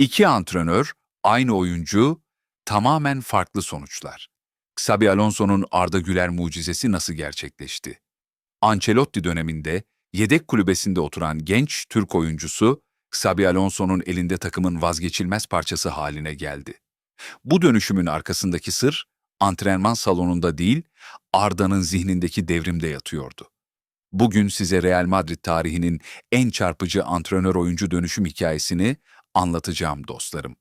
İki antrenör, aynı oyuncu, tamamen farklı sonuçlar. Xabi Alonso'nun Arda Güler mucizesi nasıl gerçekleşti? Ancelotti döneminde yedek kulübesinde oturan genç Türk oyuncusu, Xabi Alonso'nun elinde takımın vazgeçilmez parçası haline geldi. Bu dönüşümün arkasındaki sır, antrenman salonunda değil, Arda'nın zihnindeki devrimde yatıyordu. Bugün size Real Madrid tarihinin en çarpıcı antrenör oyuncu dönüşüm hikayesini anlatacağım dostlarım.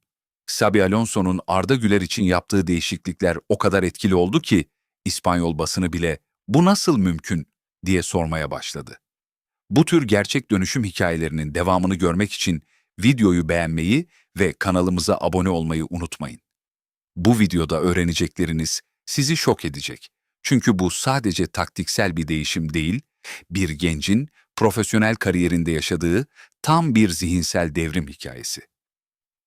Xabi Alonso'nun Arda Güler için yaptığı değişiklikler o kadar etkili oldu ki İspanyol basını bile bu nasıl mümkün diye sormaya başladı. Bu tür gerçek dönüşüm hikayelerinin devamını görmek için videoyu beğenmeyi ve kanalımıza abone olmayı unutmayın. Bu videoda öğrenecekleriniz sizi şok edecek. Çünkü bu sadece taktiksel bir değişim değil, bir gencin profesyonel kariyerinde yaşadığı tam bir zihinsel devrim hikayesi.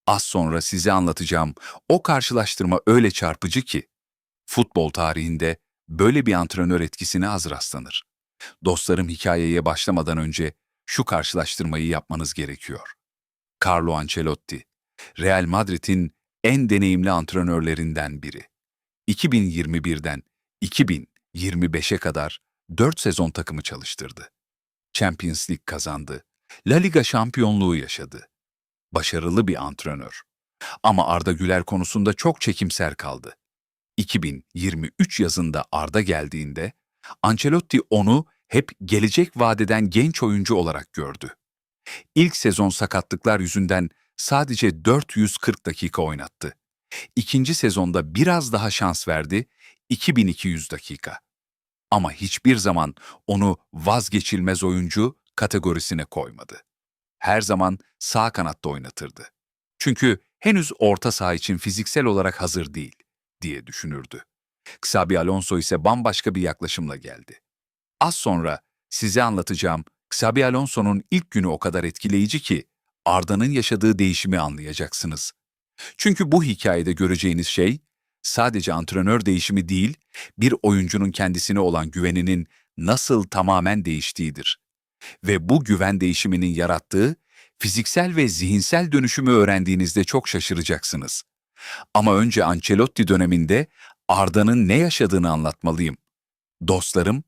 Az sonra size anlatacağım o karşılaştırma öyle çarpıcı ki, futbol tarihinde böyle bir antrenör etkisine az rastlanır. Dostlarım hikayeye başlamadan önce şu karşılaştırmayı yapmanız gerekiyor. Carlo Ancelotti, Real Madrid'in en deneyimli antrenörlerinden biri. 2021'den 2025'e kadar 4 sezon takımı çalıştırdı. Champions League kazandı. La Liga şampiyonluğu yaşadı. Başarılı bir antrenör. Ama Arda Güler konusunda çok çekimser kaldı. 2023 yazında Arda geldiğinde Ancelotti onu hep gelecek vadeden genç oyuncu olarak gördü. İlk sezon sakatlıklar yüzünden sadece 440 dakika oynattı. İkinci sezonda biraz daha şans verdi, 2200 dakika. Ama hiçbir zaman onu vazgeçilmez oyuncu kategorisine koymadı. Her zaman sağ kanatta oynatırdı. Çünkü henüz orta saha için fiziksel olarak hazır değil diye düşünürdü. Xabi Alonso ise bambaşka bir yaklaşımla geldi. Az sonra size anlatacağım Xabi Alonso'nun ilk günü o kadar etkileyici ki Arda'nın yaşadığı değişimi anlayacaksınız. Çünkü bu hikayede göreceğiniz şey sadece antrenör değişimi değil, bir oyuncunun kendisine olan güveninin nasıl tamamen değiştiğidir. Ve bu güven değişiminin yarattığı fiziksel ve zihinsel dönüşümü öğrendiğinizde çok şaşıracaksınız. Ama önce Ancelotti döneminde Arda'nın ne yaşadığını anlatmalıyım. Dostlarım,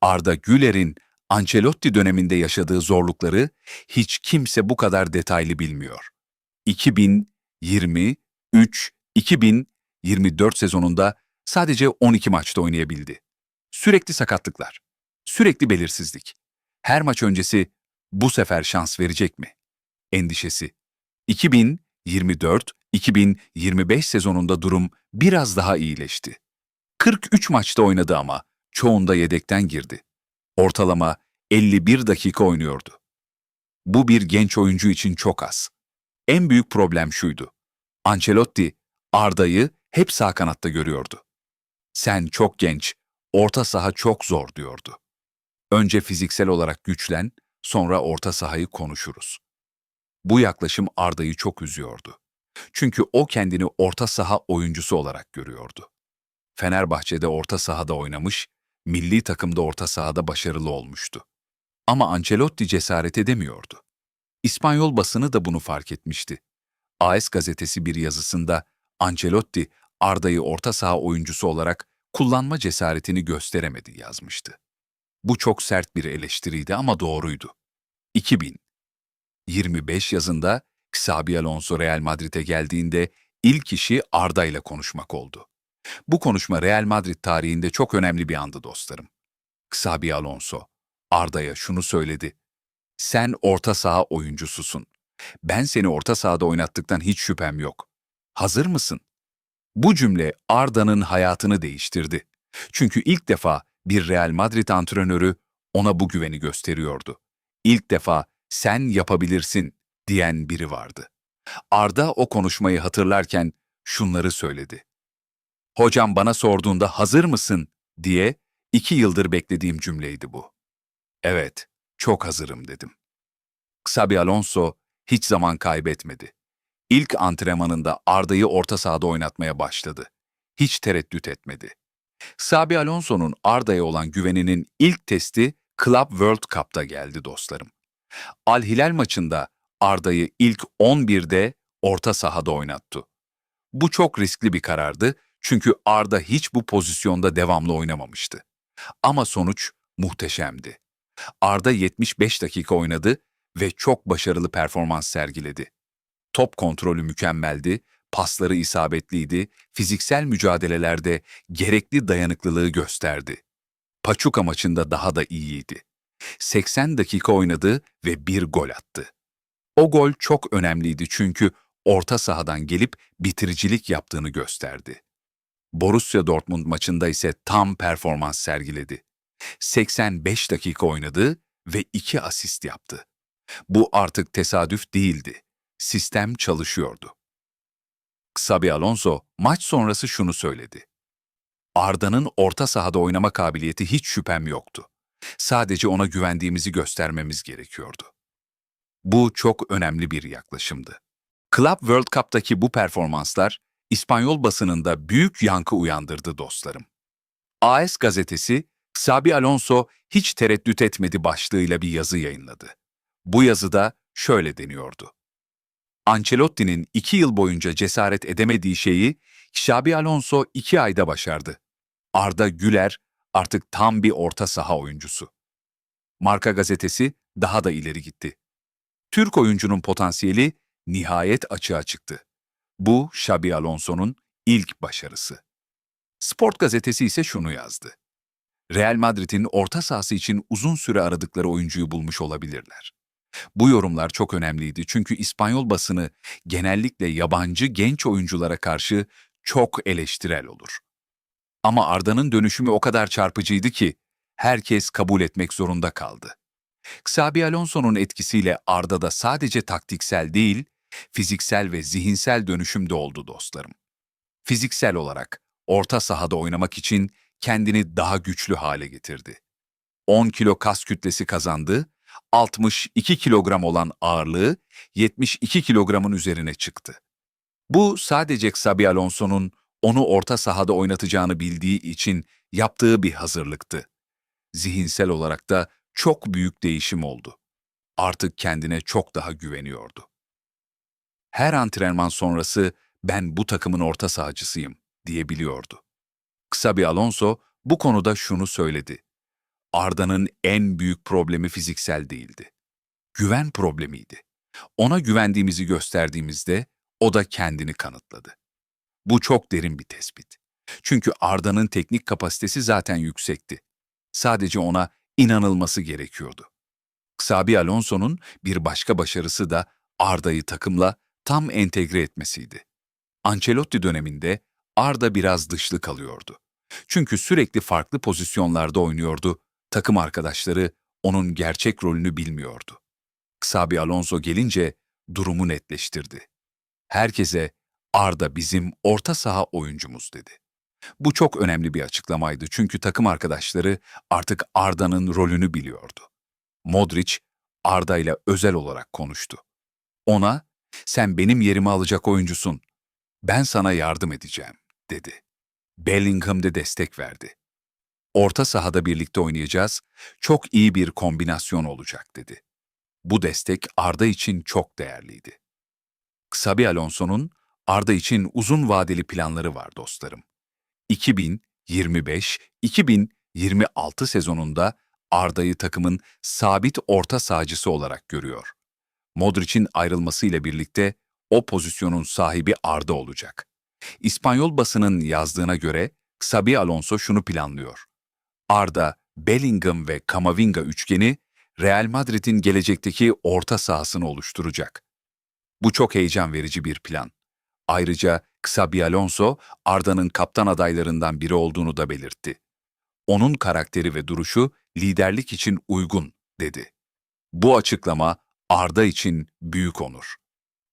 Arda Güler'in Ancelotti döneminde yaşadığı zorlukları hiç kimse bu kadar detaylı bilmiyor. 2023-2024 sezonunda sadece 12 maçta oynayabildi. Sürekli sakatlıklar, sürekli belirsizlik. Her maç öncesi bu sefer şans verecek mi? Endişesi. 2024-2025 sezonunda durum biraz daha iyileşti. 43 maçta oynadı ama çoğunda yedekten girdi. Ortalama 51 dakika oynuyordu. Bu bir genç oyuncu için çok az. En büyük problem şuydu. Ancelotti, Arda'yı hep sağ kanatta görüyordu. Sen çok genç, orta saha çok zor diyordu. Önce fiziksel olarak güçlen, sonra orta sahayı konuşuruz. Bu yaklaşım Arda'yı çok üzüyordu. Çünkü o kendini orta saha oyuncusu olarak görüyordu. Fenerbahçe'de orta sahada oynamış, milli takımda orta sahada başarılı olmuştu. Ama Ancelotti cesaret edemiyordu. İspanyol basını da bunu fark etmişti. AS gazetesi bir yazısında Ancelotti, Arda'yı orta saha oyuncusu olarak kullanma cesaretini gösteremedi yazmıştı. Bu çok sert bir eleştiriydi ama doğruydu. 2025 yazında Xabi Alonso Real Madrid'e geldiğinde ilk işi Arda ile konuşmak oldu. Bu konuşma Real Madrid tarihinde çok önemli bir andı dostlarım. Xabi Alonso, Arda'ya şunu söyledi. Sen orta saha oyuncususun. Ben seni orta sahada oynattıktan hiç şüphem yok. Hazır mısın? Bu cümle Arda'nın hayatını değiştirdi. Çünkü ilk defa bir Real Madrid antrenörü ona bu güveni gösteriyordu. İlk defa sen yapabilirsin diyen biri vardı. Arda o konuşmayı hatırlarken şunları söyledi. Hocam bana sorduğunda hazır mısın diye iki yıldır beklediğim cümleydi bu. Evet, çok hazırım dedim. Xabi Alonso hiç zaman kaybetmedi. İlk antrenmanında Arda'yı orta sahada oynatmaya başladı. Hiç tereddüt etmedi. Xabi Alonso'nun Arda'ya olan güveninin ilk testi Club World Cup'ta geldi dostlarım. Al Hilal maçında Arda'yı ilk 11'de orta sahada oynattı. Bu çok riskli bir karardı çünkü Arda hiç bu pozisyonda devamlı oynamamıştı. Ama sonuç muhteşemdi. Arda 75 dakika oynadı ve çok başarılı performans sergiledi. Top kontrolü mükemmeldi, pasları isabetliydi, fiziksel mücadelelerde gerekli dayanıklılığı gösterdi. Paçuka maçında daha da iyiydi. 80 dakika oynadı ve bir gol attı. O gol çok önemliydi çünkü orta sahadan gelip bitiricilik yaptığını gösterdi. Borussia Dortmund maçında ise tam performans sergiledi. 85 dakika oynadı ve 2 asist yaptı. Bu artık tesadüf değildi. Sistem çalışıyordu. Xabi Alonso maç sonrası şunu söyledi. Arda'nın orta sahada oynama kabiliyeti hiç şüphem yoktu. Sadece ona güvendiğimizi göstermemiz gerekiyordu. Bu çok önemli bir yaklaşımdı. Club World Cup'taki bu performanslar İspanyol basınında büyük yankı uyandırdı dostlarım. AS gazetesi, Xabi Alonso hiç tereddüt etmedi başlığıyla bir yazı yayınladı. Bu yazıda şöyle deniyordu. Ancelotti'nin iki yıl boyunca cesaret edemediği şeyi Xabi Alonso iki ayda başardı. Arda Güler artık tam bir orta saha oyuncusu. Marka gazetesi daha da ileri gitti. Türk oyuncunun potansiyeli nihayet açığa çıktı. Bu Xabi Alonso'nun ilk başarısı. Sport gazetesi ise şunu yazdı. Real Madrid'in orta sahası için uzun süre aradıkları oyuncuyu bulmuş olabilirler. Bu yorumlar çok önemliydi çünkü İspanyol basını genellikle yabancı genç oyunculara karşı çok eleştirel olur. Ama Arda'nın dönüşümü o kadar çarpıcıydı ki herkes kabul etmek zorunda kaldı. Xabi Alonso'nun etkisiyle Arda'da sadece taktiksel değil, fiziksel ve zihinsel dönüşüm de oldu dostlarım. Fiziksel olarak orta sahada oynamak için kendini daha güçlü hale getirdi. 10 kilo kas kütlesi kazandı, 62 kilogram olan ağırlığı 72 kilogramın üzerine çıktı. Bu sadece Xabi Alonso'nun onu orta sahada oynatacağını bildiği için yaptığı bir hazırlıktı. Zihinsel olarak da çok büyük değişim oldu. Artık kendine çok daha güveniyordu. Her antrenman sonrası ben bu takımın orta sahacısıyım diyebiliyordu. Xabi Alonso bu konuda şunu söyledi. Arda'nın en büyük problemi fiziksel değildi. Güven problemiydi. Ona güvendiğimizi gösterdiğimizde o da kendini kanıtladı. Bu çok derin bir tespit. Çünkü Arda'nın teknik kapasitesi zaten yüksekti. Sadece ona inanılması gerekiyordu. Xabi Alonso'nun bir başka başarısı da Arda'yı takımla tam entegre etmesiydi. Ancelotti döneminde Arda biraz dışlı kalıyordu. Çünkü sürekli farklı pozisyonlarda oynuyordu, takım arkadaşları onun gerçek rolünü bilmiyordu. Xabi Alonso gelince durumu netleştirdi. Herkese Arda bizim orta saha oyuncumuz dedi. Bu çok önemli bir açıklamaydı çünkü takım arkadaşları artık Arda'nın rolünü biliyordu. Modric, Arda ile özel olarak konuştu. Ona, sen benim yerimi alacak oyuncusun, ben sana yardım edeceğim, dedi. Bellingham de destek verdi. Orta sahada birlikte oynayacağız, çok iyi bir kombinasyon olacak, dedi. Bu destek Arda için çok değerliydi. Xabi Alonso'nun Arda için uzun vadeli planları var dostlarım. 2025-2026 sezonunda Arda'yı takımın sabit orta sahacısı olarak görüyor. Modric'in ayrılmasıyla birlikte o pozisyonun sahibi Arda olacak. İspanyol basının yazdığına göre Xabi Alonso şunu planlıyor. Arda, Bellingham ve Camavinga üçgeni Real Madrid'in gelecekteki orta sahasını oluşturacak. Bu çok heyecan verici bir plan. Ayrıca Xabi Alonso, Arda'nın kaptan adaylarından biri olduğunu da belirtti. Onun karakteri ve duruşu liderlik için uygun, dedi. Bu açıklama Arda için büyük onur.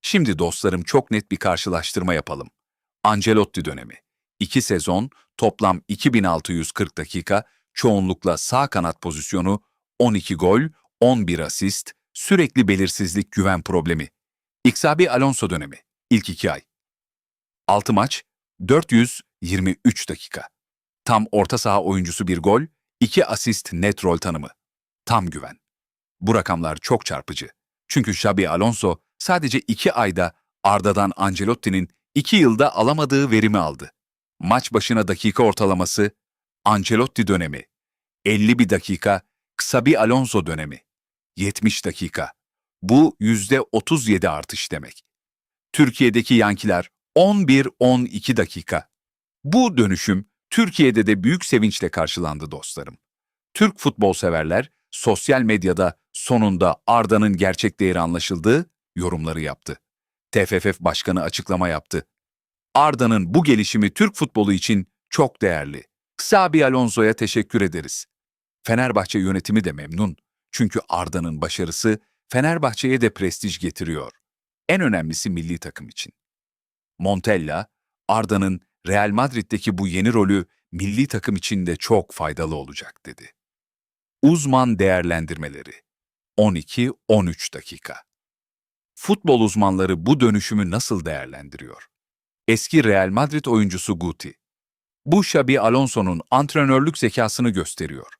Şimdi dostlarım çok net bir karşılaştırma yapalım. Ancelotti dönemi. 2 sezon, toplam 2640 dakika, çoğunlukla sağ kanat pozisyonu, 12 gol, 11 asist, sürekli belirsizlik güven problemi. Xabi Alonso dönemi. İlk 2 ay. 6 maç, 423 dakika. Tam orta saha oyuncusu bir gol, 2 asist net rol tanımı. Tam güven. Bu rakamlar çok çarpıcı. Çünkü Xabi Alonso sadece 2 ayda Arda'dan Ancelotti'nin iki yılda alamadığı verimi aldı. Maç başına dakika ortalaması, Ancelotti dönemi, 51 dakika, Xabi Alonso dönemi, 70 dakika. Bu yüzde 37 artış demek. Türkiye'deki yankiler 11-12 dakika. Bu dönüşüm Türkiye'de de büyük sevinçle karşılandı dostlarım. Türk futbol severler sosyal medyada sonunda Arda'nın gerçek değeri anlaşıldığı yorumları yaptı. TFF Başkanı açıklama yaptı. Arda'nın bu gelişimi Türk futbolu için çok değerli. Xabi Alonso'ya teşekkür ederiz. Fenerbahçe yönetimi de memnun. Çünkü Arda'nın başarısı Fenerbahçe'ye de prestij getiriyor. En önemlisi milli takım için. Montella, Arda'nın Real Madrid'deki bu yeni rolü milli takım için de çok faydalı olacak dedi. Uzman değerlendirmeleri 12-13 dakika. Futbol uzmanları bu dönüşümü nasıl değerlendiriyor? Eski Real Madrid oyuncusu Guti. Bu Xabi Alonso'nun antrenörlük zekasını gösteriyor.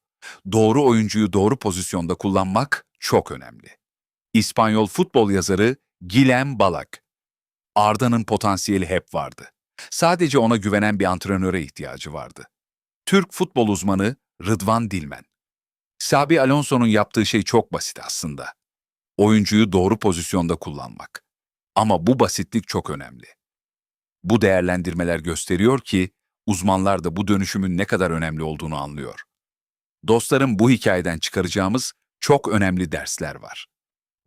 Doğru oyuncuyu doğru pozisyonda kullanmak çok önemli. İspanyol futbol yazarı Guillem Balak. Arda'nın potansiyeli hep vardı. Sadece ona güvenen bir antrenöre ihtiyacı vardı. Türk futbol uzmanı Rıdvan Dilmen. Xabi Alonso'nun yaptığı şey çok basit aslında. Oyuncuyu doğru pozisyonda kullanmak. Ama bu basitlik çok önemli. Bu değerlendirmeler gösteriyor ki uzmanlar da bu dönüşümün ne kadar önemli olduğunu anlıyor. Dostlarım bu hikayeden çıkaracağımız çok önemli dersler var.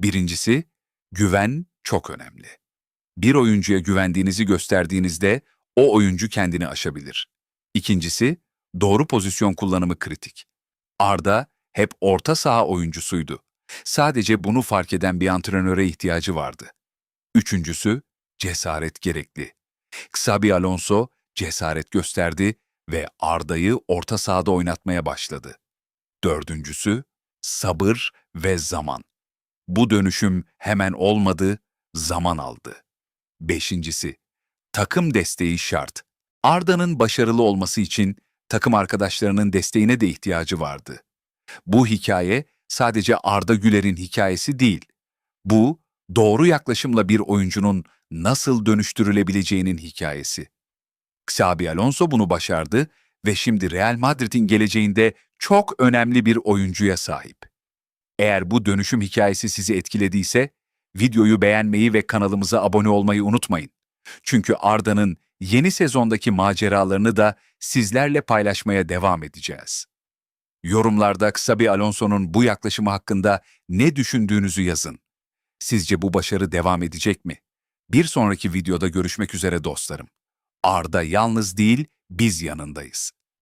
Birincisi, güven çok önemli. Bir oyuncuya güvendiğinizi gösterdiğinizde o oyuncu kendini aşabilir. İkincisi, doğru pozisyon kullanımı kritik. Arda hep orta saha oyuncusuydu. Sadece bunu fark eden bir antrenöre ihtiyacı vardı. Üçüncüsü, cesaret gerekli. Xabi Alonso cesaret gösterdi ve Arda'yı orta sahada oynatmaya başladı. Dördüncüsü, sabır ve zaman. Bu dönüşüm hemen olmadı, zaman aldı. Beşincisi, takım desteği şart. Arda'nın başarılı olması için takım arkadaşlarının desteğine de ihtiyacı vardı. Bu hikaye sadece Arda Güler'in hikayesi değil. Bu, doğru yaklaşımla bir oyuncunun nasıl dönüştürülebileceğinin hikayesi. Xabi Alonso bunu başardı ve şimdi Real Madrid'in geleceğinde çok önemli bir oyuncuya sahip. Eğer bu dönüşüm hikayesi sizi etkilediyse, videoyu beğenmeyi ve kanalımıza abone olmayı unutmayın. Çünkü Arda'nın yeni sezondaki maceralarını da sizlerle paylaşmaya devam edeceğiz. Yorumlarda Xabi Alonso'nun bu yaklaşımı hakkında ne düşündüğünüzü yazın. Sizce bu başarı devam edecek mi? Bir sonraki videoda görüşmek üzere dostlarım. Arda yalnız değil, biz yanındayız.